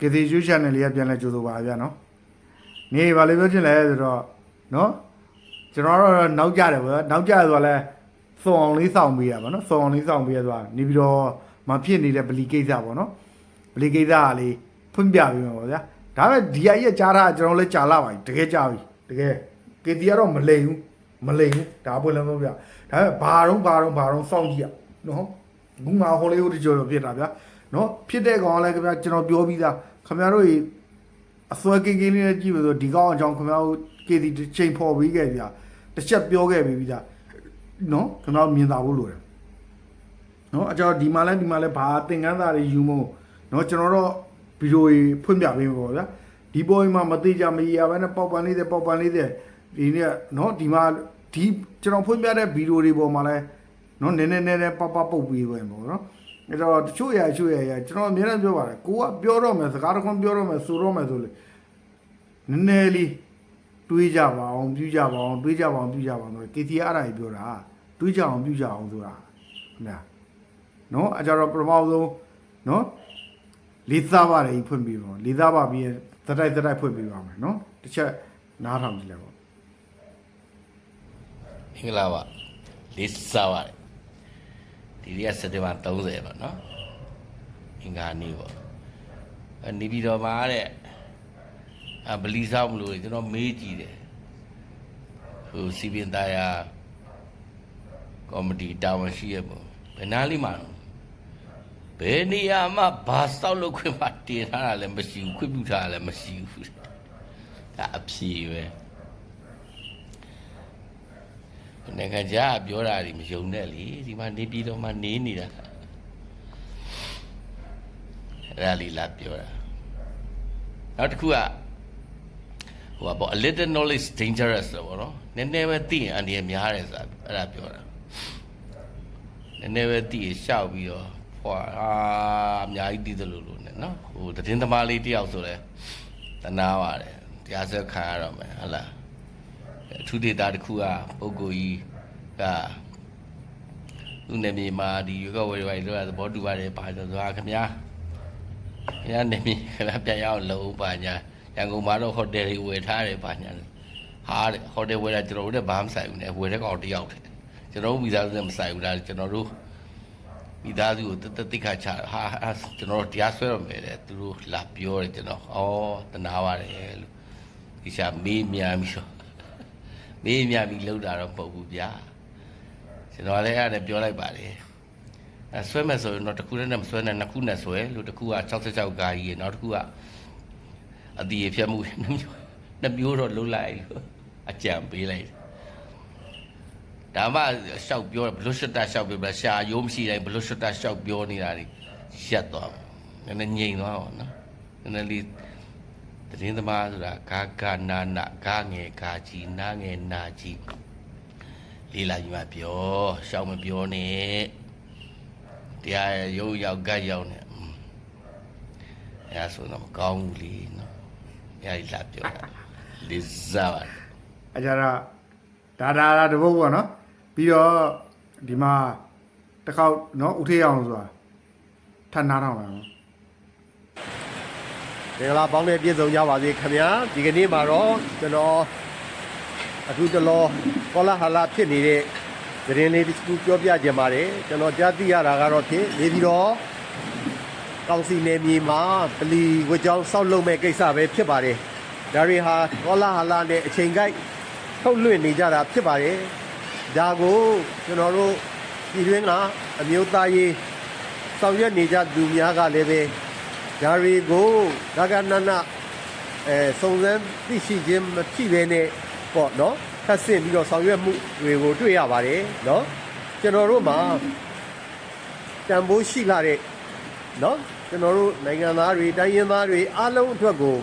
ကေစီယူ channel လေးကပြန်လဲကြိုဆိုပါဗျာနော်နေပါလေပြောချင်လဲဆိုတော့နော်ကျွန်တော်တော့နောက်ကြတယ်ဗျာနောက်ကြတယ်ဆိုတော့လဲစုံအောင်လေးစောင့်ပေးရပါနော်စုံအောင်လေးစောင့်ပေးရဆိုတာနေပြီးတော့မဖြစ်နေတဲ့ဗလီကိစ္စပေါ့နော်ဗလီကိစ္စကလေးဖွင့်ပြပေးမှာပေါ့ဗျာဒါပေမဲ့ဒီအကြီးကြားတာကျွန်တော်လည်းကြာလာပါပြီတကယ်ကြာပြီတကယ်ကေတီကတော့မလိမ်ဘူးမလိမ်ဘူးဒါပွင့်လည်းမဟုတ်ဗျာဒါပေမဲ့ဘာတော့ဘာတော့ဘာတော့စောင့်ကြည့်ရနော်ဘုံမှာဟိုလေးဟိုတကြော်ဖြစ်တာဗျာ နော်ဖြစ်တဲ့ကောင်ကလည်းခင်ဗျာကျွန်တော်ပြောပြီးသားခင်ဗျားတို့အစွဲကင်းကင်းလေးနဲ့ကြည့်လို့ဆိုဒီကောင်အကြောင်းခင်ဗျားတို့ကေတီတစ်ချိန်ဖော်ပြီးခဲ့ဗျာတစ်ချက်ပြောခဲ့ပြီးပြီးသားနော်ခင်ဗျားတို့မြင်သာဖို့လိုတယ်နော်အကြောင်းဒီမှာလဲဒီမှာလဲဘာသင်ခန်းစာတွေယူမို့နော်ကျွန်တော်တို့ဗီဒီယိုကြီးဖွင့်ပြပေးမှာပေါ့ဗျာဒီပေါ်မှာမသေးကြမရဘဲနဲ့ပေါက်ပန်လေးတဲ့ပေါက်ပန်လေးတဲ့ဒီနေ့နော်ဒီမှာဒီကျွန်တော်ဖွင့်ပြတဲ့ဗီဒီယိုတွေပေါ်မှာလဲနော်နည်းနည်းနည်းနည်းပပပုတ်ပြီးပဲပေါ့နော် အဲ့တော့တချို့ရတချို့ရရကျွန်တော်အများနဲ့ပြောပါတယ်ကိုကပြောတော့မယ်စကားတစ်ခွန်းပြောတော့မယ်ဆိုတော့မယ်ဆိုလေနည်းနည်းလေးတွေးကြပါအောင်ပြုကြပါအောင်တွေးကြပါအောင်ပြုကြပါအောင်ဆို KTR အဲ့ဒါကြီးပြောတာတွေးကြအောင်ပြုကြအောင်ဆိုတာခင်ဗျာနော်အကြတော့ပထမဆုံးနော်လေးစားပါတယ်ကြီးဖွင့်ပြီးပါလေးစားပါပြီးရင်သတိုက်သတိုက်ဖွင့်ပြီးပါမယ်နော်တစ်ချက်နားထောင်ကြည့်လိုက်ပါမင်္ဂလာပါလေးစားပါတယ် ဒီနေ့ကစက်တင်ဘာ30ပါနော်အင်္ဂါနေ့ပေါ့အဲနေပြည်တော်မှာတဲ့အဗလီဆောင်မလို့ကျွန်တော်မေးကြည့်တယ်ဟိုစီပင်သားယာကောမတီတာဝန်ရှိရပေါ့ဘယ်နာလေးမှာတော့ဘယ်နေရာမှာဘာစောက်လို့ခွင့်မတင်ထားတာလည်းမရှိဘူးခွင့်ပြုထားတာလည်းမရှိဘူးဒါအဖြေပဲ နိုင်ငံခြားကပြောတာတွေမယုံနဲ့လေဒီမှာနေပြည်တော်မှာနေနေတာအဲ့ဒါလေးလာပြောတာနောက်တစ်ခုကဟိုကပေါ့ a little knowledge dangerous လို့ပေါ့နော်နည်းနည်းပဲသိရင်အန္တရာယ်များတယ်ဆိုတာအဲ့ဒါပြောတာနည်းနည်းပဲသိရင်ရှောက်ပြီးတော့ဟွာအာအများကြီးသိသလိုလိုနဲ့နော်ဟိုသတင်းသမားလေးတယောက်ဆိုလဲတနာပါတယ်တရားစက်ခံရတော့မယ်ဟုတ်လား အထူးဒေတာတစ်ခုကပုဂ္ဂိုလ်ကြီးကသူ့နေမြေမှာဒီရွေးကောက်ဝယ်ဝယ်လို့သဘောတူပါတယ်ပါဆိုတော့ခင်ဗျာခင်ဗျာနေမြေခင်ဗျာပြန်ရအောင်လုံးပါညာရန်ကုန်မှာတော့ဟိုတယ်တွေဝယ်ထားတယ်ပါညာဟာတဲ့ဟိုတယ်ဝယ်တာကျွန်တော်တို့လည်းဘာမှမဆိုင်ဘူးနဲ့ဝယ်တဲ့ကောင်တယောက်တယ်ကျွန်တော်တို့မိသားစုနဲ့မဆိုင်ဘူးဒါကျွန်တော်တို့မိသားစုကိုတသက်တိခါချဟာအဲ့ကျွန်တော်တို့တရားဆွဲရမယ်တဲ့သူတို့လာပြောတယ်ကျွန်တော်ဩတနာပါတယ်လို့ဒီချာမေးမြန်ပြီးတော့ မေးမြပြီးလှုပ်တာတော့မဟုတ်ဘူးဗျာကျွန်တော်လည်းအဲ့ဒါပြောလိုက်ပါတယ်အဲဆွဲမယ်ဆိုရင်တော့တစ်ခုနဲ့မဆွဲနဲ့နှစ်ခုနဲ့ဆွဲလို့တစ်ခုက66ကာကြီးရနောက်တစ်ခုကအတီးဖြတ်မှုနှစ်မျိုးနှစ်မျိုးတော့လှုပ်လိုက်လို့အကြံပေးလိုက်ဒါမှရှောက်ပြောဘလွတ်ရှတ်တာရှောက်ပြောပြရှာရိုးမရှိတိုင်းဘလွတ်ရှတ်တာရှောက်ပြောနေတာတွေရက်သွားနည်းနည်းငြိမ်သွားအောင်နော်နည်းနည်းလေး တရင်သမားဆိုတာဂါဂနာနာဂါငယ်ဂါကြီးနာငယ်နာကြီးလေးလာကြီးမပြောရှောက်မပြောနဲ့တရားရုပ်ရောက်ဂတ်ရောက်နေอืมအဲဒါဆိုတော့မကောင်းဘူးလीနော်အဲဒါလာပြောတာလေးစားပါအကြတော့ဒါဒါဒါတပုတ်ပေါ့နော်ပြီးတော့ဒီမှာတစ်ခေါက်နော်ဥထေးအောင်ဆိုတာထပ်နားထောင်ပါနော် မင်္ဂလာပေါင်းနဲ့ပြည့်စုံကြပါစေခင်ဗျာဒီကနေ့မှာတော့ကျွန်တော်အခုတလောကောလာဟလာဖြစ်နေတဲ့သတင်းလေးတစ်ခုပြောပြခြင်းပါတယ်ကျွန်တော်ကြားသိရတာကတော့ဖြင့်နေပြီးတော့ကောင်းစီနယ်မြေမှာပလီဝကြောင်းစောက်လုပ်မဲ့ကိစ္စပဲဖြစ်ပါတယ်ဒါတွေဟာကောလာဟလာနဲ့အချိန်ကိုက်ထုတ်လွှင့်နေကြတာဖြစ်ပါတယ်ဒါကိုကျွန်တော်တို့ပြည်တွင်းကအမျိုးသားရေးဆောင်ရွက်နေကြသူများကလည်းပဲ ဒါတွေကိုဒါကနနအဲစုံစမ်းသိရှိခြင်းမဖြစ်ဘဲနဲ့ပေါ့နော်ထပ်ဆင့်ပြီးတော့ဆောင်ရွက်မှုတွေကိုတွေ့ရပါတယ်နော်ကျွန်တော်တို့မှာတန်ဖိုးရှိလာတဲ့နော်ကျွန်တော်တို့နိုင်ငံသားတွေတိုင်းရင်းသားတွေအားလုံးအတွက်ကို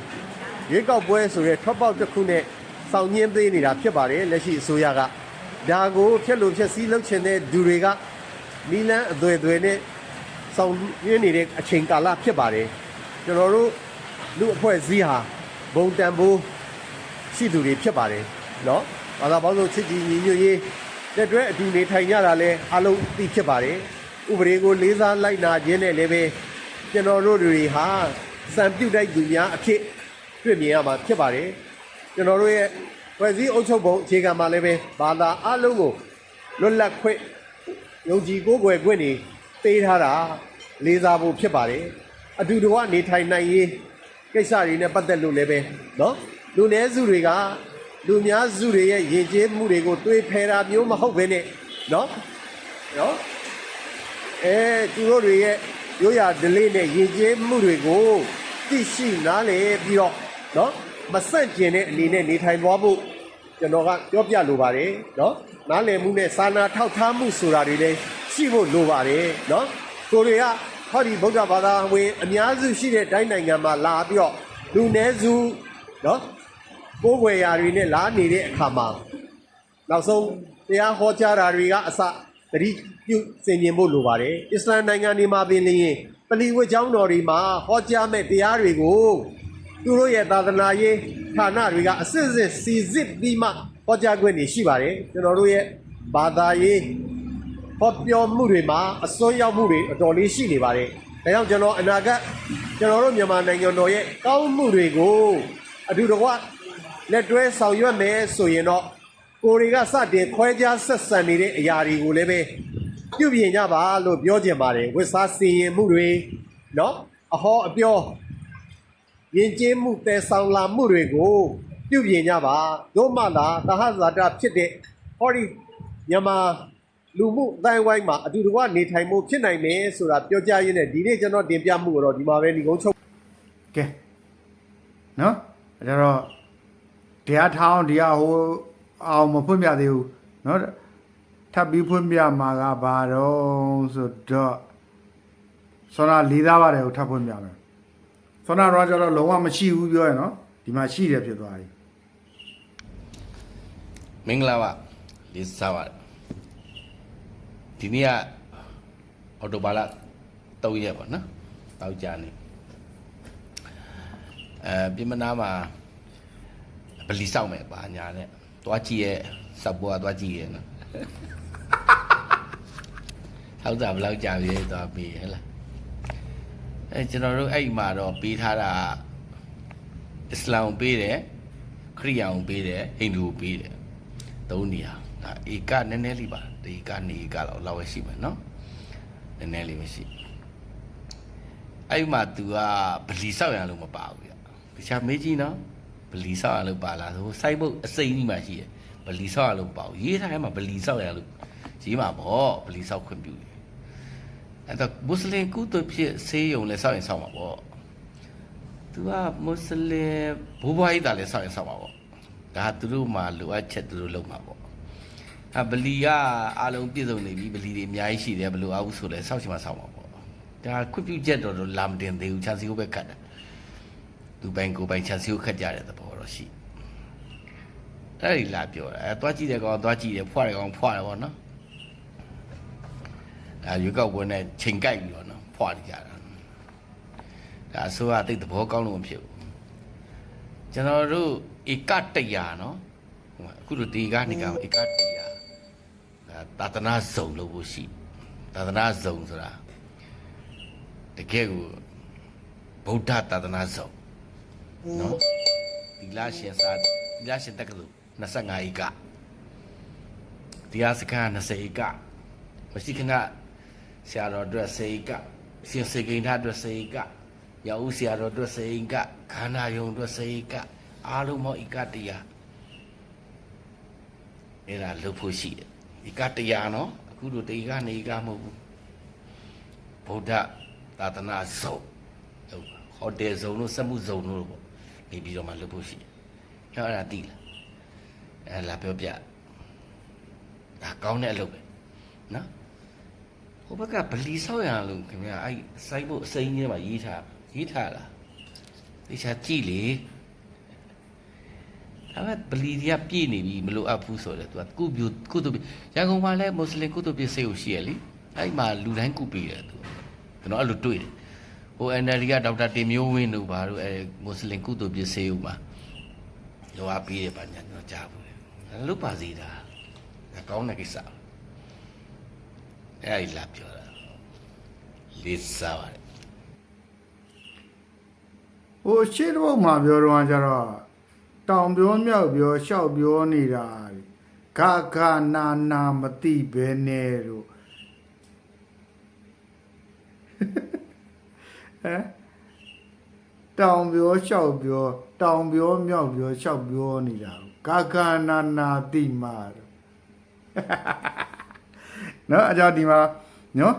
ရွေးကောက်ပွဲဆိုရဲထွက်ပေါက်တစ်ခုနဲ့ဆောင်ညင်းပေးနေတာဖြစ်ပါတယ်လက်ရှိအစိုးရကဒါကိုဖျက်လို့ဖျက်ဆီးလုပ်ချင်တဲ့သူတွေကနီလန်းအသွေးသွေနဲ့ဆောင်ရင်းနေတဲ့အချိန်ကာလဖြစ်ပါတယ် ကျွန်တော်တို့လူအဖွဲ့စည်းဟာဘုံတန်ဖိုးရှိသူတွေဖြစ်ပါတယ်နော်ဘာသာပေါင်းစုံချစ်ကြည်ညီညွတ်ရေးလက်တွဲအတူနေထိုင်ကြတာလည်းအလုံးသိဖြစ်ပါတယ်ဥပဒေကိုလေးစားလိုက်နာခြင်းနဲ့လည်းပဲကျွန်တော်တို့တွေဟာစံပြုတ်တိုက်သူများအဖြစ်တွေ့မြင်ရမှာဖြစ်ပါတယ်ကျွန်တော်တို့ရဲ့ဖွဲ့စည်းအုပ်ချုပ်ပုံအခြေခံမှာလည်းပဲဘာသာအလုံးကိုလွတ်လပ်ခွင့်ယုံကြည်ကိုးကွယ်ခွင့်တွေပေးထားတာလေးစားဖို့ဖြစ်ပါတယ် အတူတကွနေထိုင်နိုင်ရေးကိစ္စတွေနဲ့ပတ်သက်လို့လည်းပဲเนาะလူနည်းစုတွေကလူများစုတွေရဲ့ယဉ်ကျေးမှုတွေကိုတွေးဖယ်တာမျိုးမဟုတ်ဘဲနဲ့เนาะเนาะ အဲသူတို့တွေရဲ့ရိုးရာဒလေးနဲ့ယဉ်ကျေးမှုတွေကိုသိရှိနားလည်ပြီးတော့เนาะမဆန့်ကျင်တဲ့အနေနဲ့နေထိုင်သွားဖို့ကျွန်တော်ကပြောပြလိုပါတယ်เนาะနားလည်မှုနဲ့စာနာထောက်ထားမှုဆိုတာတွေလည်းရှိဖို့လိုပါတယ်เนาะကိုတွေက ဟောဒီဗုဒ္ဓဘာသာဝင်အများစုရှိတဲ့တိုင်းနိုင်ငံမှာလာပြီးတော့လူနည်းစုနော်ကိုးကွယ်ရာတွေနဲ့လာနေတဲ့အခါမှာနောက်ဆုံးတရားဟောကြားတာတွေကအစသတိပြုစင်ကျင်ဖို့လိုပါတယ်အစ္စလမ်နိုင်ငံတွေမှာပင်လျင်ပလီဝတ်ကျောင်းတော်တွေမှာဟောကြားမဲ့တရားတွေကိုသူတို့ရဲ့သာသနာရေးဌာနတွေကအစစ်စစ်စီစစ်ပြီးမှဟောကြားခွင့်တွေရှိပါတယ်ကျွန်တော်တို့ရဲ့ဘာသာရေး ဟောပြောမှုတွေမှာအစွန်းရောက်မှုတွေအတော်လေးရှိနေပါတယ်ဒါကြောင့်ကျွန်တော်အနာဂတ်ကျွန်တော်တို့မြန်မာနိုင်ငံတော်ရဲ့ကောင်းမှုတွေကိုအတူတကွလက်တွဲဆောင်ရွက်မယ်ဆိုရင်တော့ ကိုတွေကစတင်ခွဲခြားဆက်ဆံနေတဲ့အရာတွေကိုလည်းပဲပြုပြင်ကြပါလို့ပြောချင်ပါတယ်ဝိစားစီရင်မှုတွေเนาะအဟောအပြောယဉ်ကျေးမှုတည်ဆောင်လာမှုတွေကိုပြုပြင်ကြပါတို့မှလာသဟဇာတဖြစ်တဲ့ဟောဒီမြန်မာ လူမှုအတိုင်းဝိုင်းမှာအတူတကွနေထိုင်မှုဖြစ်နိုင်မယ်ဆိုတာပြောကြားရင်းနဲ့ဒီနေ့ကျွန်တော်တင်ပြမှုကတော့ဒီမှာပဲဒီကုန်းချုပ်ကဲနော်အဲ့တော့တရားထောင်းတရားဟိုအောင်မဖွင့်ပြသေးဘူးနော်ထပ်ပြီးဖွင့်ပြမှာကဘာတော့ဆိုတော့ဆောနာလေးသားပါတယ်ကိုထပ်ဖွင့်ပြမယ်ဆောနာတော့ကျတော့လုံးဝမရှိဘူးပြောရနော်ဒီမှာရှိတယ်ဖြစ်သွားပြီမင်္ဂလာပါလေးစားပါ ဒီနေ့ကအော်တိုဘာလ3ရက်ပါနော်တောက်ကြနေအဲပြင်မနာမှာဗလီဆောက်မယ်ပါညာနဲ့တွားကြည့်ရဲ့စပ်ပေါ်တွားကြည့်ရဲ့နော်ဟောက်တာဘယ်လောက်ကြာပြီလဲတွားပြီးဟဲ့လားအဲကျွန်တော်တို့အဲ့မှာတော့ပေးထားတာအစ္စလာမ်ကိုပေးတယ်ခရိယာန်ကိုပေးတယ်ဟိန္ဒူကိုပေးတယ်သုံးနေရဒါဧကနည်းနည်းလေးပါ ဒီဧကနေဧကလောက်လောက်ပဲရှိမယ်နော်နည်းနည်းလေးပဲရှိအဲ့မှာ तू ကဗလီဆောက်ရလို့မပါဘူးဗျတခြားမေးကြည့်နော်ဗလီဆောက်ရလို့ပါလားဆိုစိုက်ဖို့အစိမ့်ကြီးမှရှိရဗလီဆောက်ရလို့ပါဘူးရေးထားထဲမှာဗလီဆောက်ရလို့ရေးမှာပေါ့ဗလီဆောက်ခွင့်ပြုတယ်အဲ့တော့မွတ်စလင်ကုသဖြစ်ဆေးရုံလဲဆောက်ရင်ဆောက်မှာပေါ့ तू ကမွတ်စလင်ဘိုးဘွားကြီးတာလဲဆောက်ရင်ဆောက်မှာပေါ့ဒါသူတို့မှလိုအပ်ချက်သူတို့လုပ်မှာပေါ့ အဗလီကအားလုံးပြည့်စုံနေပြီဗလီတွေအများကြီးရှိတယ်ဘယ်လိုအားဘူးဆိုလဲစောက်ချင်မှစောက်မှာပေါ့ဒါခွင့်ပြုချက်တော့တော့လာမတင်သေးဘူးချန်စီကိုပဲခတ်တာသူပိုင်ကိုပိုင်ချန်စီကိုခတ်ကြတဲ့သဘောတော့ရှိအဲ့ဒီလာပြောတာအဲသွားကြည့်တဲ့ကောင်သွားကြည့်တယ်ဖွာတယ်ကောင်ဖွာတယ်ပေါ့နော်အဲရွေးကောက်ပွဲနဲ့ချိန်ကြိုက်ပြီးတော့နော်ဖွာနေကြတာဒါအစိုးရတိတ်သဘောကောင်းလို့မဖြစ်ဘူးကျွန်တော်တို့ဧကတရာနော်ဟိုမှာအခုတို့ဒီကနေကဧကတရာဒါ သာသနာဇုံလို့ဖို့ရှိသာသနာဇုံဆိုတာတကယ်ကိုဗုဒ္ဓသာသနာဇုံနော်ဒီလာရှင်စာဒီလာရှင်တက္ကသိုလ်25ဧကတရားစခန်း20ဧကမရှိခဏဆရာတော်အတွက်10ဧကရှင်စေကိန်းထားအတွက်10ဧကရောက်ဦးဆရာတော်အတွက်စေကခန္ဓာယုံအတွက်စေကအားလုံးမောဧကတရားအဲ့ဒါလုပ်ဖို့ရှိတယ် ဧကတရားနော်အခုတို့တေကနေကမဟုတ်ဘူးဗုဒ္ဓသာသနာဇုံဟုတ်ပါဟိုတယ်ဇုံလို့စက်မှုဇုံလို့ပေါ့နေပြီးတော့မှလုပ်ဖို့ရှိတယ်ဟဲ့အဲ့ဒါသိလားအဲ့လာပြောပြဒါကောင်းတဲ့အလုပ်ပဲနော်ဟိုဘက်ကဗလီဆောက်ရအောင်လို့ခင်ဗျာအဲ့စိုက်ဖို့အစိမ်းကြီးမှာရေးထားရေးထားလားဒီချာကြည့်လေ ဒါပေမဲ့ဗလီတွေကပြည့်နေပြီမလို့အပ်ဘူးဆိုတော့ तू ကကုပြူကုတုပြရန်ကုန်မှာလည်းမွတ်စလင်ကုတုပြစိတ်ကိုရှိရလေအဲ့မှာလူတိုင်းကုပေးတယ် तू ကျွန်တော်အဲ့လိုတွေ့တယ်ဟို NLD ကဒေါက်တာတင်မျိုးဝင်းတို့ဘာလို့အဲမွတ်စလင်ကုတုပြစိတ်ဦးမှာလောအပေးတယ်ပါညာကျွန်တော်ကြားဘူးလေလုတ်ပါစီတာဒါကောင်းတဲ့ကိစ္စအဲ့ဒီလာပြောတာလေးစားပါတယ်ဟိုရှေ့တစ်ပုတ်မှာပြောတော့ကျတော့ တောင်ပြောမြောက်ပြောရှောက်ပြောနေတာဂဂနာနာမတိပဲနဲ့တို့ဟမ်တောင်ပြောလျှောက်ပြောတောင်ပြောမြောက်ပြောလျှောက်ပြောနေတာကာကနာနာတိမာတော့နော်အကြောင်းဒီမှာနော်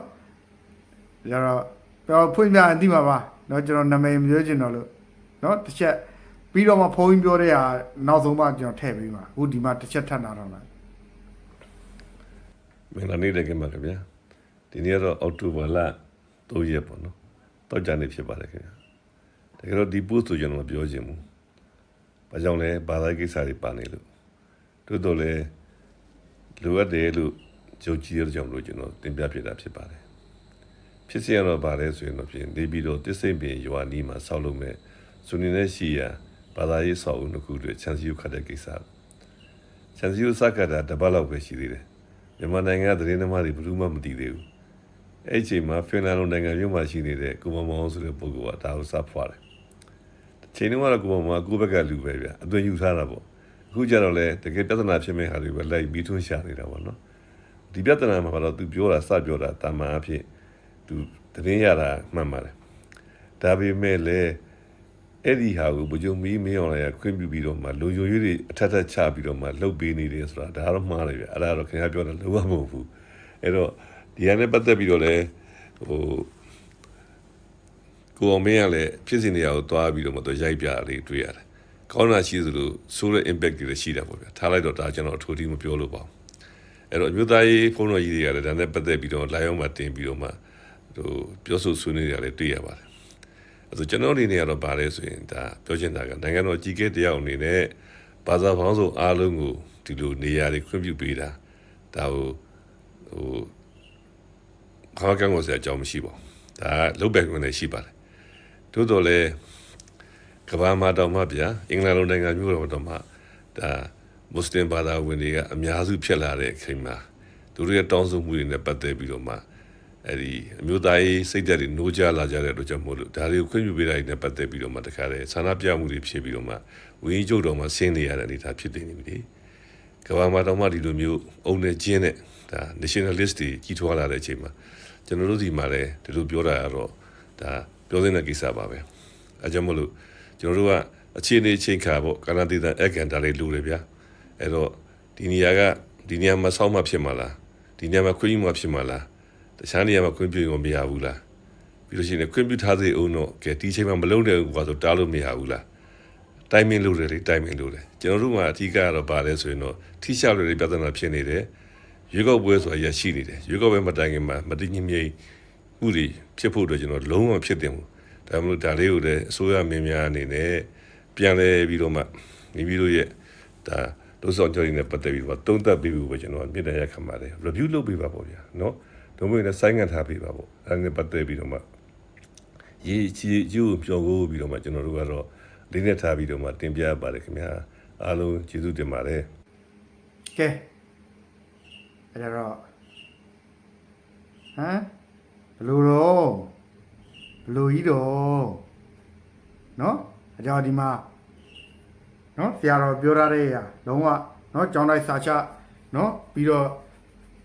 ကျတော့တော့ဖွင့်ပြအသိမှာပါနော်ကျွန်တော်နာမည်မပြောချင်တော့လို့နော်တစ်ချက် ပြီးတော့မှဖုန်းကြီးပြောတဲ့ဟာနောက်ဆုံးမှကျွန်တော်ထည့်ပေးပါအခုဒီမှာတစ်ချက်ထပ်နာတော့လားမင်္ဂလာနေ့တကယ်ပါခင်ဗျာဒီနေ့ကတော့အောက်တိုဘာလ3ရက်ပေါ့နော်တောက်ကြနေဖြစ်ပါတယ်ခင်ဗျာတကယ်တော့ဒီ post ဆိုကျွန်တော်မပြောချင်ဘူးဘာကြောင့်လဲဘာသာကိစ္စတွေပါနေလို့တိုးတော့လဲလိုအပ်တယ်လို့ကြုံကြည်ရတဲ့ကြောင့်မလို့ကျွန်တော်တင်ပြပြတာဖြစ်ပါတယ်ဖြစ်စီရတော့ဗာလဲဆိုရင်တော့ပြင်နေပြီးတော့တစ္ဆိတ်ပင်ရွာနီးမှာဆောက်လုပ်မဲ့ဇူနီနဲ့ရှိရာ ဘာသာရေးဆောက်အုံတစ်ခုတွေချန်စီယူခတ်တဲ့ကိစ္စချန်စီယူစကတာတပတ်လောက်ပဲရှိသေးတယ်မြန်မာနိုင်ငံကသတင်းသမားတွေဘယ်သူမှမသိသေးဘူးအဲ့ဒီအချိန်မှာဖင်လန်လိုနိုင်ငံမြို့မှာရှိနေတဲ့ကိုမမောင်ဆိုတဲ့ပုဂ္ဂိုလ်ကဒါကိုစဖွာတယ်။ချိန်တုန်းကတော့ကိုမမောင်ကကိုယ့်ဘက်ကလူပဲဗျအသွင်ယူထားတာပေါ့။အခုကျတော့လေတကယ်ပြဿနာဖြစ်မဲ့ဟာတွေပဲလိုက်ပြီးထွန်းရှာနေတာပေါ့နော်။ဒီပြဿနာမှာတော့သူပြောတာစပြောတာတာမန်အဖြစ်သူသတင်းရတာမှန်ပါတယ်။ဒါပေမဲ့လည်း အဲ့ဒီဟာကိုဘုံမီမင်းအောင်လည်းခွင့်ပြုပြီးတော့မှလူယိုရွေးတွေအထက်ထက်ချပြီးတော့မှလှုပ်ပေးနေတယ်ဆိုတာဒါတော့မှားတယ်ဗျအဲ့ဒါတော့ခင်ဗျားပြောတာလုံးဝမဟုတ်ဘူးအဲ့တော့ဒီဟာနဲ့ပတ်သက်ပြီးတော့လည်းဟိုကိုအောင်မင်းကလည်းဖြစ်စဉ်တွေကကိုသွားပြီးတော့မှတော့ရိုက်ပြတာလေးတွေ့ရတယ်ကောင်းတာရှိသလိုဆိုးတဲ့ impact တွေလည်းရှိတာပေါ့ဗျာထားလိုက်တော့ဒါကျွန်တော်အထူးတီးမပြောလို့ပါဘူးအဲ့တော့အမျိုးသားရေးဖုန်းတော်ကြီးတွေကလည်းဒါနဲ့ပတ်သက်ပြီးတော့လာရောက်မှတင်ပြီးတော့မှဟိုပြောဆိုဆွေးနွေးကြလည်းတွေ့ရပါတယ် အဲ့တော့ကျွန်တော်အနေနဲ့ကတော့ဗာလဲဆိုရင်ဒါပြောချင်တာကနိုင်ငံတော်ကြီးကဲတယောက်အနေနဲ့ဘာသာပေါင်းစုံအားလုံးကိုဒီလိုနေရာတွေခွင့်ပြုပေးတာဒါဟိုဟိုခေါင်းကန်းကိုဆရာအကြောင်းမရှိပါဘူးဒါလုတ်ပဲခွင့်လည်းရှိပါတယ်သို့တော်လည်းကမ္ဘာမှာတော့မှဗျာအင်္ဂလန်လိုနိုင်ငံမျိုးတော့တော့မှဒါမွတ်စလင်ဘာသာဝင်တွေကအများစုဖြစ်လာတဲ့အချိန်မှာသူတို့ရဲ့တောင်းဆိုမှုတွေနဲ့ပတ်သက်ပြီးတော့မှ အဲ့ဒီအမျိုးသားရေးစိတ်ဓာတ်တွေနိုးကြလာကြတဲ့အတွက်ကြောင့်မို့လို့ဒါတွေကိုခွင့်ပြုပေးတာတွေနဲ့ပတ်သက်ပြီးတော့မှတခါတည်းဆန္ဒပြမှုတွေဖြစ်ပြီးတော့မှဝင်းကြီးချုပ်တော်မှာဆင်းနေရတဲ့အနေအထားဖြစ်နေပြီလေကမ္ဘာမှာတော့မှဒီလိုမျိုးအုံနဲ့ကျင်းတဲ့ဒါ nationalist တွေကြီးထွားလာတဲ့အချိန်မှာကျွန်တော်တို့ဒီမှာလည်းဒီလိုပြောတာကတော့ဒါပြောတဲ့ကိစ္စပါပဲအဲကြောင့်မို့လို့ကျွန်တော်တို့ကအခြေအနေချင်းခါပေါ့ကနဒီတန်အကန်ဒါလေးလူတွေဗျာအဲ့တော့ဒီနေရာကဒီနေရာမှာဆောင်းမှဖြစ်မှာလားဒီနေရာမှာခွင့်ပြုမှဖြစ်မှာလား တခြားနေရာမှာခွင့်ပြုရင်မရဘူးလားပြီးလို့ရှိရင်ခွင့်ပြုထားစေအောင်တော့ကဲဒီချိန်မှာမလုံးတဲ့ကွာဆိုတားလို့မရဘူးလားတိုင်မင်းလို့တယ်လေတိုင်မင်းလို့တယ်ကျွန်တော်တို့မှာအထူးကတော့ပါလဲဆိုရင်တော့ထိရှောက်တွေပြဿနာဖြစ်နေတယ်ရွေးကောက်ပွဲဆိုတာရရှိနေတယ်ရွေးကောက်ပွဲမတိုင်ခင်မှာမတည်ငြိမ်မြိတ်မှုတွေဖြစ်ဖို့အတွက်ကျွန်တော်လုံးဝဖြစ်တင်ဘူးဒါမှမဟုတ်ဒါလေးကိုလည်းအစိုးရမင်းများအနေနဲ့ပြန်လဲပြီးတော့မှမိမိတို့ရဲ့ဒါတို့ဆောင်ကြော်ရင်းနဲ့ပတ်သက်ပြီးတော့သုံးသပ်ပြီးဖို့ပဲကျွန်တော်မြစ်တဲ့ရက်ခံပါတယ် review လုပ်ပေးပါပေါ့ဗျာเนาะ ဒုံမင်းနဲ့ဆိုင်းငံ့ထားပေးပါပေါ့အဲဒါနဲ့ပတ်သက်ပြီးတော့မှရေးချီကျူးပြောကိုပြီးတော့မှကျွန်တော်တို့ကတော့လေးနဲ့ထားပြီးတော့မှတင်ပြပါတယ်ခင်ဗျာအားလုံးကျေးဇူးတင်ပါတယ်ကဲအဲ့ဒါတော့ဟမ်ဘလို့တော့ဘလို့ကြီးတော့နော်အကြောင်းဒီမှာနော်ဆရာတော်ပြောထားတဲ့အရာလုံးဝနော်ကြောင်းတိုင်းစာချနော်ပြီးတော့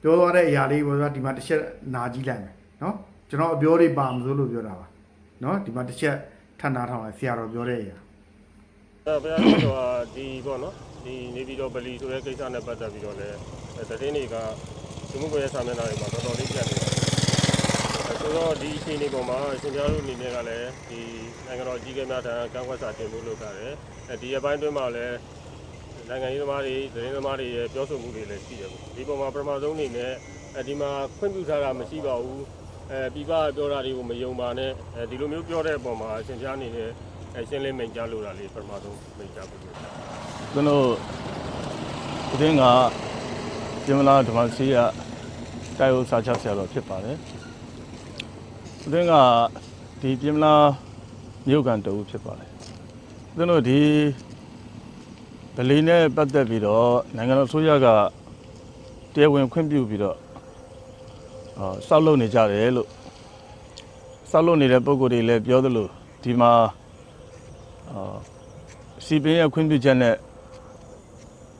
ပြောသွားတဲ့အရာလေးပေါ်တော့ဒီမှာတစ်ချက်နာကြည့်လိုက်မယ်နော်ကျွန်တော်အပြောတွေပါမစိုးလို့ပြောတာပါနော်ဒီမှာတစ်ချက်ထပ်နာထောင်လိုက်ဆရာတော်ပြောတဲ့အရာအဲဘုရားကတော့ဒီပေါ့နော်ဒီနေပြီးတော့ဗလီဆိုတဲ့ကိစ္စနဲ့ပတ်သက်ပြီးတော့လည်းသတင်းတွေကဒီမှုကွန်ရက်စာမျက်နှာတွေမှာတော်တော်လေးပြတ်နေတယ်အဲဆိုတော့ဒီအချိန်လေးပေါ်မှာရှင်ပြားတို့အနေနဲ့ကလည်းဒီနိုင်ငံတော်ကြီးကဲများထံကန့်ကွက်စာတင်မှုလုပ်ကြတယ်အဲဒီအပိုင်းတွင်းမှာလည်း နိုင်ငံရေးသမားတွေသတင်းသမားတွေရဲ့ပြောဆိုမှုတွေလည်းရှိတယ်ပေါ့ဒီပေါ်မှာပထမဆုံးအနေနဲ့အဲဒီမှာခွင့်ပြုထားတာမရှိပါဘူးအဲပြပပြောတာတွေကိုမယုံပါနဲ့အဲဒီလိုမျိုးပြောတဲ့အပေါ်မှာရှင်ပြားအနေနဲ့အဲရှင်းလင်းမိန်ကြားလို့တာလေးပထမဆုံးမိန်ကြားပေးလို့ကျွန်တော်သတင်းကပြင်မလာဓမ္မစီရတိုက်ဥစာချဆရာတော်ဖြစ်ပါတယ်သတင်းကဒီပြင်မလာမြို့ကန်တူဖြစ်ပါတယ်ကျွန်တော်ဒီ ဗလီနဲ့ပတ်သက်ပြီးတော့နိုင်ငံတော်ဆိုရကတရားဝင်ခွင့်ပြုပြီးတော့အာစောက်လုပ်နေကြတယ်လို့စောက်လုပ်နေတဲ့ပုံကိုယ်တွေလည်းပြောသလိုဒီမှာအာစီပင်ရဲ့ခွင့်ပြုချက်နဲ့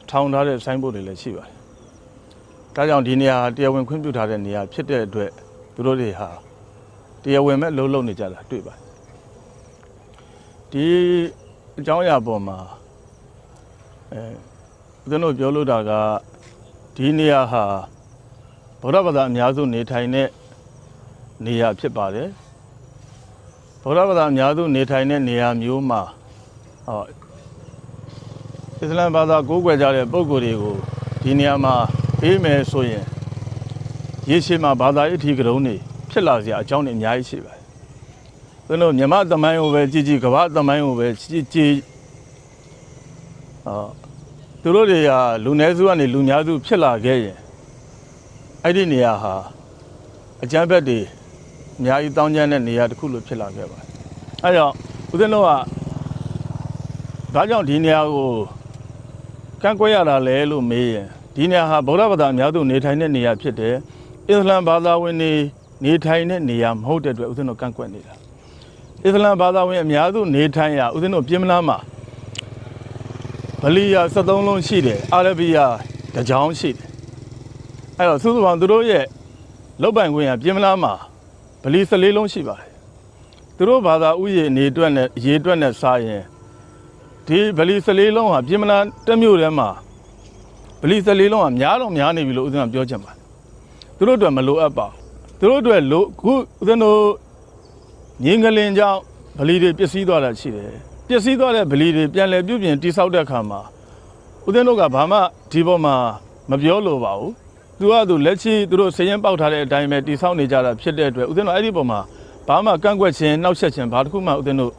ထောင်ထားတဲ့ဆိုင်းဘုတ်တွေလည်းရှိပါတယ်။ဒါကြောင့်ဒီနေရာဟာတရားဝင်ခွင့်ပြုထားတဲ့နေရာဖြစ်တဲ့အတွက်သူတို့တွေဟာတရားဝင်မဲ့လုံးလုံးနေကြတာတွေ့ပါတယ်။ဒီအကြောင်းအရာပေါ်မှာ အဲဦးဇင်းတို့ပြောလို့တာကဒီနေရာဟာဗုဒ္ဓဘာသာအများစုနေထိုင်တဲ့နေရာဖြစ်ပါတယ်ဗုဒ္ဓဘာသာအများစုနေထိုင်တဲ့နေရာမျိုးမှာဟောအစ္စလမ်ဘာသာကိုးကွယ်ကြတဲ့ပုဂ္ဂိုလ်တွေကိုဒီနေရာမှာပေးမယ်ဆိုရင်ရေရှည်မှာဘာသာရေးအထီးကရုံးတွေဖြစ်လာစရာအကြောင်းတွေအများကြီးရှိပါတယ်။သူတို့မြမသမိုင်းကိုပဲကြည်ကြည်ကမ္ဘာသမိုင်းကိုပဲကြည်ကြည်အာ သူတို့တွေကလူနည်းစုကနေလူများစုဖြစ်လာခဲ့ရင်အဲ့ဒီနေရာဟာအကြမ်းဖက်တွေအများကြီးတောင်းကျမ်းတဲ့နေရာတစ်ခုလိုဖြစ်လာခဲ့ပါတယ်။အဲကြောင့်ဦးဇင်းတို့ကဒါကြောင့်ဒီနေရာကိုကန့်ကွက်ရတာလဲလို့မေးရင်ဒီနေရာဟာဗုဒ္ဓဘာသာအများစုနေထိုင်တဲ့နေရာဖြစ်တယ်။အစ္စလမ်ဘာသာဝင်တွေနေထိုင်တဲ့နေရာမဟုတ်တဲ့အတွက်ဦးဇင်းတို့ကန့်ကွက်နေတာ။အစ္စလမ်ဘာသာဝင်အများစုနေထိုင်ရာဦးဇင်းတို့ပြင်မလားမှာ ဗလီယာ73လုံးရှိတယ်အာရဗီယာတစ်ကြောင်းရှိတယ်။အဲတော့စုစုပေါင်းသူတို့ရဲ့လောက်ပိုင်ခွင့်ရပြင်မလားမှာဗလီ14လုံးရှိပါတယ်သူတို့ဘာသာဥယျာဉ်နေအတွက်နဲ့ရေအတွက်နဲ့စားရင်ဒီဗလီ14လုံးဟာပြင်မလားတစ်မြို့ထဲမှာဗလီ14လုံးဟာများတော့များနေပြီလို့ဦးဇင်းကပြောချင်ပါတယ်သူတို့အတွက်မလိုအပ်ပါဘူးသူတို့အတွက်လိုခုဦးဇင်းတို့ငင်းကလင်ကြောင့်ဗလီတွေပျက်စီးသွားတာရှိတယ် ပျက်စီးသွားတဲ့ဗလီတွေပြန်လည်ပြုပြင်တိဆောက်တဲ့အခါမှာဦးဇင်းတို့ကဘာမှဒီပေါ်မှာမပြောလိုပါဘူးသူကသူလက်ရှိသူတို့စရင်ပေါက်ထားတဲ့အတိုင်းပဲတိဆောက်နေကြတာဖြစ်တဲ့အတွက်ဦးဇင်းတို့အဲ့ဒီပုံမှာဘာမှကန့်ကွက်ခြင်းနှောက်ယှက်ခြင်းဘာတစ်ခုမှဦးဇင်းတို့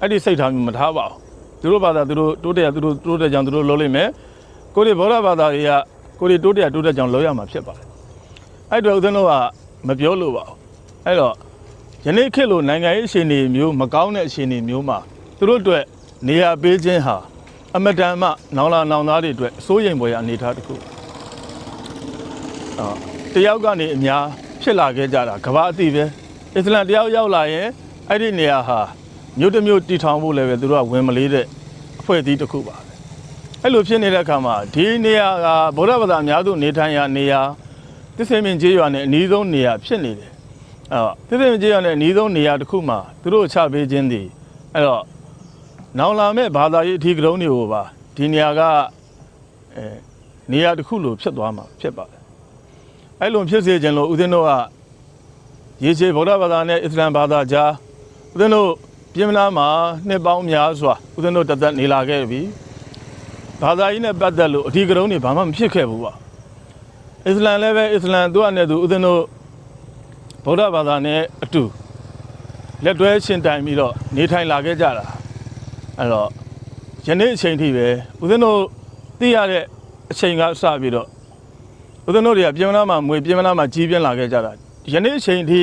အဲ့ဒီစိတ်ထားမျိုးမထားပါဘူးသူတို့ဘာသာသူတို့တိုးတက်သူတို့တိုးတက်ကြောင်သူတို့လုပ်လိမ့်မယ်ကိုရီဗောဓဘာသာတွေကကိုရီတိုးတက်တိုးတက်ကြောင်လုပ်ရမှာဖြစ်ပါတယ်အဲ့အတွက်ဦးဇင်းတို့ကမပြောလို့ပါဘူးအဲ့တော့ယနေ့ခေတ်လိုနိုင်ငံရေးအခြေအနေမျိုးမကောင်းတဲ့အခြေအနေမျိုးမှာ သူတို့အတွက်နေရာပေးခြင်းဟာအမတန်မှနောင်လာနောင်သားတွေအတွက်အစိုးရိမ်ဖွယ်ရာအနေအထားတစ်ခုအော်တယောက်ကနေအများဖြစ်လာခဲ့ကြတာကမ္ဘာအသိပဲအစ္စလမ်တယောက်ရောက်လာရင်အဲ့ဒီနေရာဟာမြို့တစ်မြို့တည်ထောင်ဖို့လည်းပဲသူတို့ကဝင်မလေးတဲ့အဖွဲ့အစည်းတစ်ခုပါပဲအဲ့လိုဖြစ်နေတဲ့အခါမှာဒီနေရာကဗုဒ္ဓဘာသာအများစုနေထိုင်ရာနေရာသစ္စေမင်းကျေးရွာနဲ့အနီးဆုံးနေရာဖြစ်နေတယ်အဲ့တော့သစ္စေမင်းကျေးရွာနဲ့အနီးဆုံးနေရာတစ်ခုမှာသူတို့ချပေးခြင်းသည်အဲ့တော့ နောင်လာမဲ့ဘာသာရေးအထီးကရုံးတွေကိုပါဒီနေရာကအဲနေရာတစ်ခုလိုဖြစ်သွားမှာဖြစ်ပါတယ်အဲ့လိုဖြစ်စေခြင်းလို့ဦးဇင်းတို့ကရေရှည်ဗုဒ္ဓဘာသာနဲ့အစ္စလမ်ဘာသာကြားဦးဇင်းတို့ပြင်မလားမှာနှစ်ပေါင်းများစွာဦးဇင်းတို့တသက်နေလာခဲ့ပြီဘာသာရေးနဲ့ပတ်သက်လို့အထီးကရုံးတွေဘာမှမဖြစ်ခဲ့ဘူးပါအစ္စလမ်လည်းပဲအစ္စလမ်သူ့အနေနဲ့သူဦးဇင်းတို့ဗုဒ္ဓဘာသာနဲ့အတူလက်တွဲရှင်တိုင်ပြီးတော့နေထိုင်လာခဲ့ကြတာ အဲ့တော့ယနေ့အချိန်ထိပဲဦးဇင်းတို့သိရတဲ့အချိန်ကစပြီးတော့ဦးဇင်းတို့တွေကပြင်မလားမှာမွေပြင်မလားမှာကြီးပြင်းလာခဲ့ကြတာယနေ့အချိန်ထိ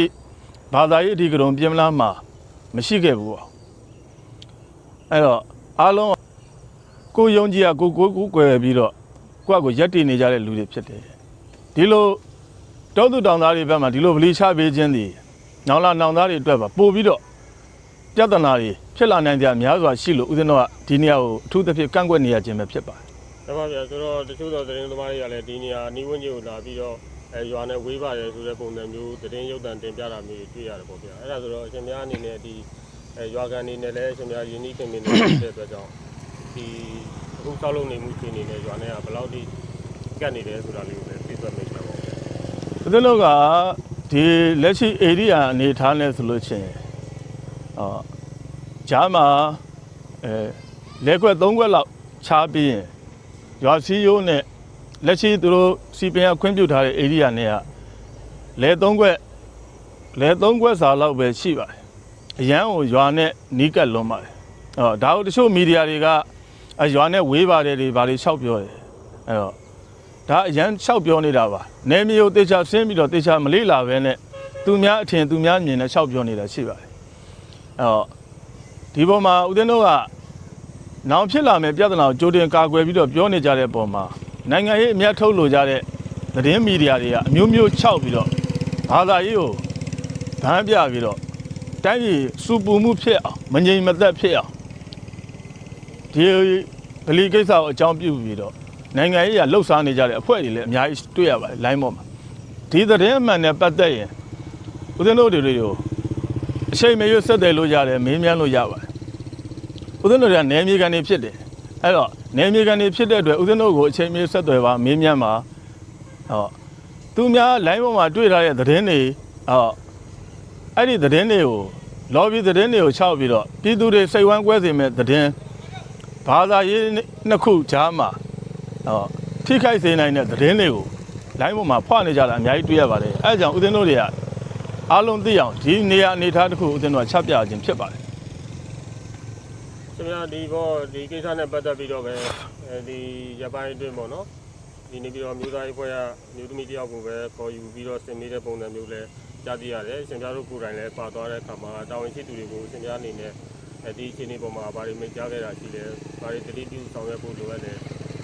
ဘာသာရေးအဓိကရုံပြင်မလားမှာမရှိခဲ့ဘူးပေါ့အဲ့တော့အားလုံးကိုယ်ယုံကြည်ရကိုကိုကိုကိုွယ်ပြီးတော့ကိုယ့်အကိုရက်တည်နေကြတဲ့လူတွေဖြစ်တယ်ဒီလိုတောသူတောင်သားတွေဘက်မှာဒီလိုဗလီချပေးခြင်းသည်နောင်လာနောင်သားတွေအတွက်ပါပို့ပြီးတော့ ပြဿနာတွေဖြစ်လာနိုင်ကြများစွာရှိလို့ဦးဇင်းတို့ကဒီနေရာကိုအထူးသဖြင့်ကန့်ကွက်နေရခြင်းပဲဖြစ်ပါတယ်ဒါပါဗျာဆိုတော့တချို့သောသတင်းသမားတွေကလည်းဒီနေရာနီးဝန်းကျင်ကိုလာပြီးတော့အဲရွာနဲ့ဝေးပါတယ်ဆိုတဲ့ပုံစံမျိုးသတင်းရုပ်သံတင်ပြတာမျိုးတွေ့ရတယ်ပေါ့ဗျာအဲ့ဒါဆိုတော့အရှင်များအနေနဲ့ဒီအဲရွာကန်အနေနဲ့လည်းအရှင်များယဉ်ဤခင်မင်းနေတဲ့အတွက်ကြောင့်ဒီအခုဆောက်လုပ်နေမှုအခြေအနေနဲ့ရွာနဲ့ကဘယ်လောက်ထိကတ်နေတယ်ဆိုတာလေးကိုလည်းသိသွားမိချင်ပါဘူးဦးဇင်းတို့ကဒီလက်ရှိ area အနေထားနဲ့ဆိုလို့ချင်း အော်ဂျားမှာအဲလက်ကွက်၃ကွက်လောက်ချားပြီးရင်ရွာစီယိုးနဲ့လက်ရှိသူတို့စီပင်ကခွင့်ပြုထားတဲ့ area နဲ့ကလဲ၃ကွက်လဲ၃ကွက်စာလောက်ပဲရှိပါတယ်အရန်ကိုရွာနဲ့နီးကပ်လွန်ပါတယ်အော်ဒါကိုတချို့မီဒီယာတွေကအဲရွာနဲ့ဝေးပါတယ်တွေဘာတွေလျှောက်ပြောတယ်အဲ့တော့ဒါအရန်လျှောက်ပြောနေတာပါနေမျိုးတေချာဆင်းပြီးတော့တေချာမလေးလာပဲနဲ့သူများအထင်သူများမြင်နဲ့လျှောက်ပြောနေတာရှိပါတယ်အဲ့ တော့ဒီပေါ်မှာဦးဇင်းတို့ကနောင်ဖြစ်လာမယ့်ပြဿနာကိုကြိုတင်ကာကွယ်ပြီးတော့ပြောနေကြတဲ့ပုံမှာနိုင်ငံရေးအမျက်ထုတ်လို့ကြတဲ့သတင်းမီဒီယာတွေကအမျိုးမျိုးခြောက်ပြီးတော့ဘာသာရေးကိုဗန်းပြပြီးတော့တိုင်းပြည်စူပူမှုဖြစ်အောင်မငြိမ်မသက်ဖြစ်အောင်ဒီဗလီကိစ္စကိုအကြောင်းပြုပြီးတော့နိုင်ငံရေးကလှုပ်ရှားနေကြတဲ့အဖွဲ့တွေလည်းအများကြီးတွေ့ရပါတယ်လိုင်းပေါ်မှာဒီသတင်းအမှန်နဲ့ပတ်သက်ရင်ဦးဇင်းတို့တွေကို အချိန်မရွေးဆက်တယ်လို့ရတယ်မင်းမြန်းလို့ရပါတယ်ဦးဇင်းတို့တွေကနယ်မြေကန်တွေဖြစ်တယ်အဲ့တော့နယ်မြေကန်တွေဖြစ်တဲ့အတွက်ဦးဇင်းတို့ကိုအချိန်မရွေးဆက်တယ်ပါမင်းမြန်းပါဟောသူများလိုင်းပေါ်မှာတွေ့ထားတဲ့သတင်းတွေဟောအဲ့ဒီသတင်းတွေကိုလော်ဘီသတင်းတွေကိုခြောက်ပြီးတော့ပြည်သူတွေစိတ်ဝမ်းကွဲစေမဲ့သတင်းဘာသာရေးနှစ်ခုကြားမှာဟောထိခိုက်စေနိုင်တဲ့သတင်းတွေကိုလိုင်းပေါ်မှာဖွနေကြတာအများကြီးတွေ့ရပါတယ်အဲဒါကြောင့်ဦးဇင်းတို့တွေက အားလုံးသိအောင်ဒီနေရာအနေအထားတစ်ခုဦးဇင်းတို့ကချပြခြင်းဖြစ်ပါတယ်ခင်ဗျာဒီဘောဒီကိစ္စနဲ့ပတ်သက်ပြီးတော့ပဲအဲဒီရပိုင်းအတွင်းပေါ့နော်ဒီနေပြီးတော့မျိုးသားရေးဖွဲ့ရမျိုးသမီးတယောက်ကိုပဲခေါ်ယူပြီးတော့ဆင်မိတဲ့ပုံစံမျိုးလဲကြားသိရတယ်ရှင်ပြတို့ကိုယ်တိုင်လည်းပါသွားတဲ့အခါမှာတာဝန်ရှိသူတွေကိုရှင်ပြအနေနဲ့အဲဒီအခြေအနေပေါ်မှာဘာတွေမိတ်ကြားခဲ့တာရှိလဲဘာတွေတတိပြုဆောင်ရွက်ဖို့လိုအပ်လဲ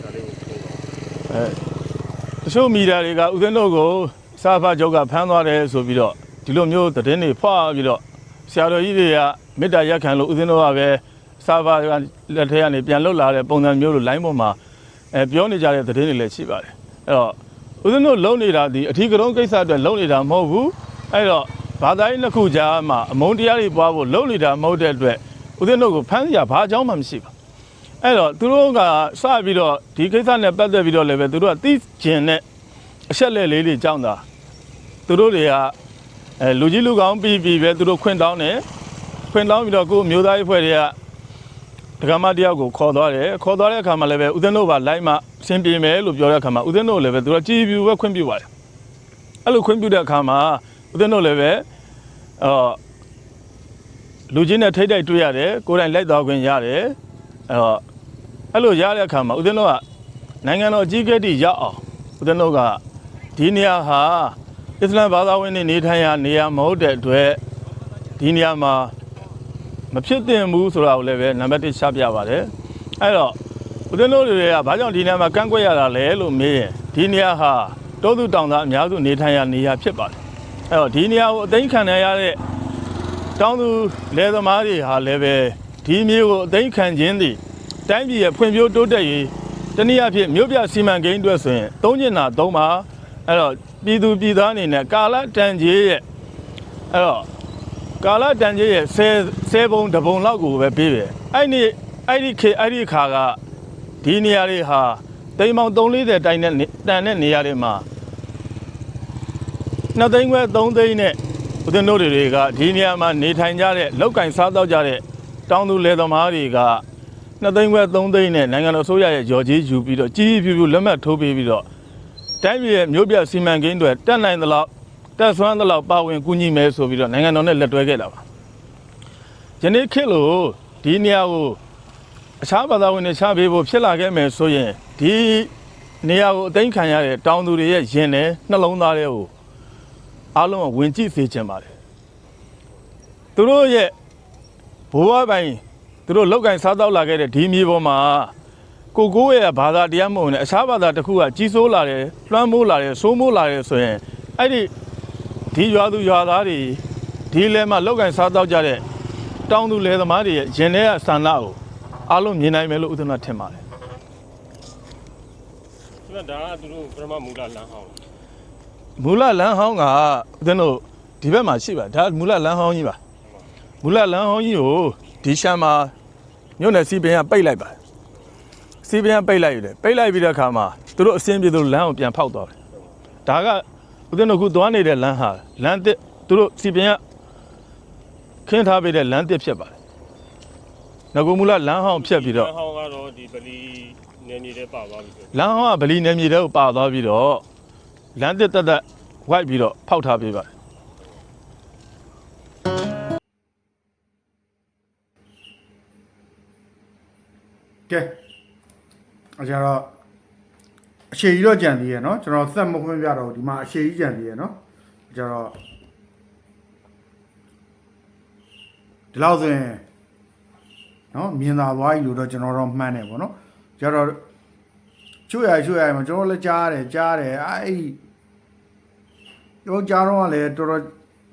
ဒါလေးကိုပြောပါအဲတချို့မီဒီယာတွေကဦးဇင်းတို့ကိုစာဖတ်ချုပ်ကဖမ်းသွားတယ်ဆိုပြီးတော့ ဒီလိုမျိုးသတင်းတွေဖွာပြီးတော့ဆရာတော်ကြီးတွေကမေတ္တာရက်ခံလို့ဦးဇင်းတို့ကပဲစာဖတ်ကလက်ထဲကနေပြန်လွတ်လာတဲ့ပုံစံမျိုးလို line ပေါ်မှာအဲပြောနေကြတဲ့သတင်းတွေလည်းရှိပါတယ်အဲ့တော့ဦးဇင်းတို့လုံနေတာဒီအထီးကရုံးကိစ္စအတွက်လုံနေတာမဟုတ်ဘူးအဲ့တော့ဘာသာရေးနှစ်ခုကြားမှာအမုန်းတရားတွေပွားဖို့လုံနေတာမဟုတ်တဲ့အတွက်ဦးဇင်းတို့ကိုဖမ်းစရာဘာအကြောင်းမှမရှိပါဘူးအဲ့တော့သူတို့ကစပြီးတော့ဒီကိစ္စနဲ့ပတ်သက်ပြီးတော့လည်းပဲသူတို့ကသိကျင်တဲ့အချက်လက်လေးတွေကြောင်းတာသူတို့တွေက အဲလူကြီးလူကောင်းပြီးပြီးပဲသူတို့ခွင့်တောင်းတယ်ခွင့်တောင်းပြီးတော့ကိုယ်မျိုးသားရေးဖွဲ့တွေကဒကမတယောက်ကိုခေါ်သွားတယ်ခေါ်သွားတဲ့အခါမှာလည်းပဲဦးဇင်းတို့ကလိုက်မှဆင်းပြေမယ်လို့ပြောတဲ့အခါမှာဦးဇင်းတို့လည်းပဲသူတို့ကြည်ပြူပဲခွင့်ပြုပါတယ်အဲ့လိုခွင့်ပြုတဲ့အခါမှာဦးဇင်းတို့လည်းပဲအော်လူကြီးနဲ့ထိတ်တိုက်တွေ့ရတယ်ကိုယ်တိုင်လိုက်သွားခွင့်ရတယ်အဲ့တော့အဲ့လိုရတဲ့အခါမှာဦးဇင်းတို့ကနိုင်ငံတော်အကြီးအကဲတိရောက်အောင်ဦးဇင်းတို့ကဒီနေရာဟာ အစ္စလမ်ဘာသာဝင်တွေနေထိုင်ရာနေရာမဟုတ်တဲ့အတွက်ဒီနေရာမှာမဖြစ်သင့်ဘူးဆိုတာကိုလည်းပဲနံပါတ်1ချပြပါတယ်အဲ့တော့ဦးဇင်းတို့တွေကဘာကြောင့်ဒီနေရာမှာကန့်ကွက်ရတာလဲလို့မေးရင်ဒီနေရာဟာတောသူတောင်သားအများစုနေထိုင်ရာနေရာဖြစ်ပါတယ်အဲ့တော့ဒီနေရာကိုအသိမ်းခံရတဲ့တောင်သူလယ်သမားတွေဟာလည်းပဲဒီမျိုးကိုအသိမ်းခံခြင်းသည်တိုင်းပြည်ရဲ့ဖွံ့ဖြိုးတိုးတက်ရေးတနည်းအားဖြင့်မြို့ပြစီမံကိန်းအတွက်ဆိုရင်သုံးကျင်တာသုံးပါအဲ့တော့ ပြည်သူပြည်သားအနေနဲ့ကာလတန်ကြီးရဲ့အဲ့တော့ကာလတန်ကြီးရဲ့ဆယ်ဆယ်ပုံတစ်ပုံလောက်ကိုပဲပေးတယ်အဲ့ဒီအဲ့ဒီခေအဲ့ဒီခါကဒီနေရာတွေဟာတိမ်ပေါင်340တိုင်နဲ့တန်တဲ့နေရာတွေမှာနှစ်သိန်းခွဲ3သိန်းနဲ့ဦးဇင်းတို့တွေကဒီနေရာမှာနေထိုင်ကြတဲ့လောက်ကင်စားတော့ကြတဲ့တောင်သူလယ်သမားတွေကနှစ်သိန်းခွဲသုံးသိန်းနဲ့နိုင်ငံတော်အစိုးရရဲ့ရော်ကြီးယူပြီးတော့ကြီးပြူပြူလက်မှတ်ထိုးပေးပြီးတော့ တိုင်းပြည်ရဲ့မြို့ပြစီမံကိန်းတွေတက်နိုင်သလောက်တက်ဆွမ်းသလောက်ပါဝင်ကူညီမယ်ဆိုပြီးတော့နိုင်ငံတော်နဲ့လက်တွဲခဲ့တာပါယနေ့ခေတ်လို့ဒီနေရာကိုအခြားဘာသာဝင်တွေချပေးဖို့ဖြစ်လာခဲ့မယ်ဆိုရင်ဒီနေရာကိုအသိမ်းခံရတဲ့တောင်သူတွေရဲ့ရင်နဲ့နှလုံးသားတွေကိုအားလုံးကဝင်ကြည့်စေချင်ပါတယ်သူတို့ရဲ့ဘိုးဘွားပိုင်သူတို့လောက်ကင်စားတော့လာခဲ့တဲ့ဒီမြေပေါ်မှာ ကိုကိုရဲ့ဘာသာတရားမဟုတ်နဲ့အခြားဘာသာတစ်ခုကကြီးစိုးလာတယ်လွှမ်းမိုးလာတယ်စိုးမိုးလာတယ်ဆိုရင်အဲ့ဒီဒီရွာသူရွာသားတွေဒီလဲမှာလောက်ကင်စားတော့ကြတဲ့တောင်သူလယ်သမားတွေရဲ့ရင်ထဲကဆန္ဒကိုအားလုံးမြင်နိုင်မယ်လို့ဥဒနာထင်ပါတယ်ဒီကဒါကသူတို့ပထမမူလလမ်းဟောင်းမူလလမ်းဟောင်းကဥဒနတို့ဒီဘက်မှာရှိပါဒါမူလလမ်းဟောင်းကြီးပါမူလလမ်းဟောင်းကြီးကိုဒီရှမ်းမှာမြို့နယ်စီပင်ကပိတ်လိုက်ပါတယ် စီပြန်ပိတ်လိုက်ရတယ်ပိတ်လိုက်ပြီးတဲ့အခါမှာသူတို့အစင်းပြေသူလမ်းကိုပြန်ဖောက်သွားတယ်ဒါကဦးဇင်းတို့ခုသွားနေတဲ့လမ်းဟာလမ်းတစ်သူတို့စီပြန်ကခင်းထားပေးတဲ့လမ်းတစ်ဖြစ်ပါတယ်ငကူမူလလမ်းဟောင်းဖြတ်ပြီးတော့လမ်းဟောင်းကတော့ဒီပလီနေမြေတဲ့ပါသွားပြီဆိုလမ်းဟောင်းကဗလီနယ်မြေတဲကိုပါသွားပြီးတော့လမ်းတစ်တက်တက်ဝိုက်ပြီးတော့ဖောက်ထားပေးပါတယ်ကဲ အကြတော့အရှိကြီးတော့ကြံသေးရနော်ကျွန်တော်သက်မခွင့်ပြတော့ဒီမှာအရှိကြီးကြံသေးရနော်အကြတော့ဒီလောက်ဆိုရင်နော်မြင်သာသွားပြီလို့တော့ကျွန်တော်တော့မှန်းတယ်ဗောနော်ကြတော့ချွတ်ရချွတ်ရမှာကျွန်တော်လည်းကြားတယ်ကြားတယ်အဲ့တော့ကြားတော့လည်းတော်တော်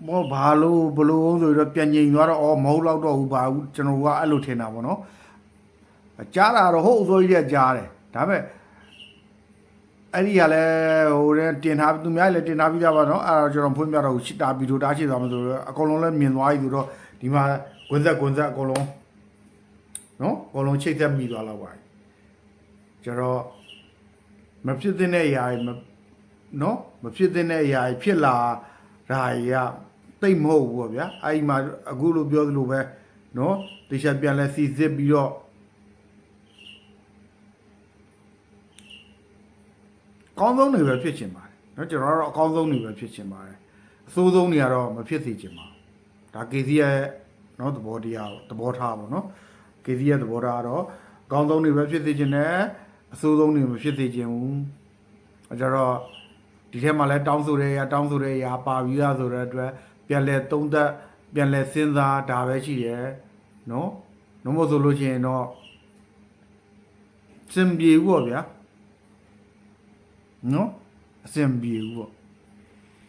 မောဘာလို့ဘလို့ဆိုတော့ပြန်ငြိမ်သွားတော့အော်မဟုတ်တော့တော့ဘူးပါဘူးကျွန်တော်ကအဲ့လိုထင်တာဗောနော်ကြားတာတော့ဟုတ်ဆိုကြီးကကြားတယ် ဒါပေမဲ့အဲ့ဒီကလည်းဟိုတဲ့တင်ထားသူများလည်းတင်ထားပြီးသားပါနော်အဲ့တော့ကျွန်တော်ဖွင့်ပြတော့ရှစ်တာဗီဒီယိုတားရှိသွားမှဆိုတော့အကုန်လုံးလည်းမြင်သွားပြီဆိုတော့ဒီမှာကွန်းဆက်ကွန်းဆက်အကုန်လုံးနော်အကုန်လုံးချိတ်ဆက်မိသွားတော့ပါကျွန်တော်မဖြစ်တဲ့အရာတွေမနော်မဖြစ်တဲ့အရာတွေဖြစ်လာတာကြီးကတိတ်မဟုတ်ဘူးပေါ့ဗျာအဲ့ဒီမှာအခုလိုပြောသလိုပဲနော်တခြားပြန်လဲစီစစ်ပြီးတော့ အကောင်းဆုံးတွေပဲဖြစ်ချင်ပါတယ်เนาะကျွန်တော်ကတော့အကောင်းဆုံးတွေပဲဖြစ်ချင်ပါတယ်အဆိုးဆုံးတွေကတော့မဖြစ်စေချင်ပါဘူးဒါ KC ရဲ့เนาะသဘောတရားသဘောထားပါเนาะ KC ရဲ့သဘောထားကတော့အကောင်းဆုံးတွေပဲဖြစ်စေချင်တယ်အဆိုးဆုံးတွေမဖြစ်စေချင်ဘူးအဲကြတော့ဒီထဲမှာလဲတောင်းဆိုတဲ့အရာတောင်းဆိုတဲ့အရာပါပြီးသားဆိုတဲ့အတွက်ပြန်လဲသုံးသက်ပြန်လဲစဉ်းစားဒါပဲရှိတယ်เนาะနှမို့ဆိုလို့ရှိရင်တော့စင်ပြေဘူးပေါ့ဗျာ နော်အဆင်ပြေဘူးပေါ့